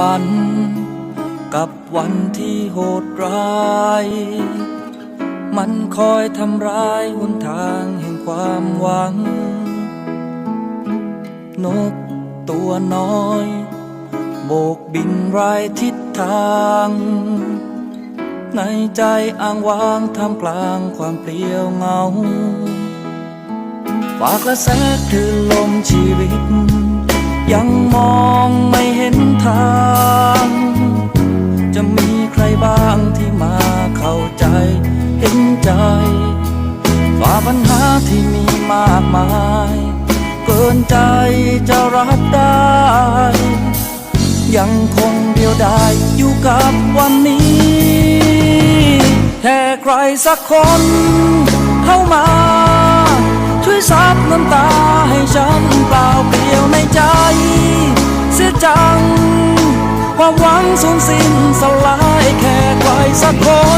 ฝัน กับวันที่โหดร้าย มันคอยทำร้ายหนทางแห่งความหวัง นกตัวน้อย โบกบินไรทิศทาง ในใจอ้างว้างท่ามกลางความเปลี่ยวเงาฝากกระแสคือลมชี ปัญหาที่มีมากมาย เกินใจจะรับได้ ยังคงเดียวดายอยู่กับวันนี้ แค่ใครสักคนเข้ามา ช่วยซับน้ำตาให้ฉันเปล่าเปลี่ยวในใจ เสียจัง ความหวังสูญสิ้นสลายแค่ใครสักคน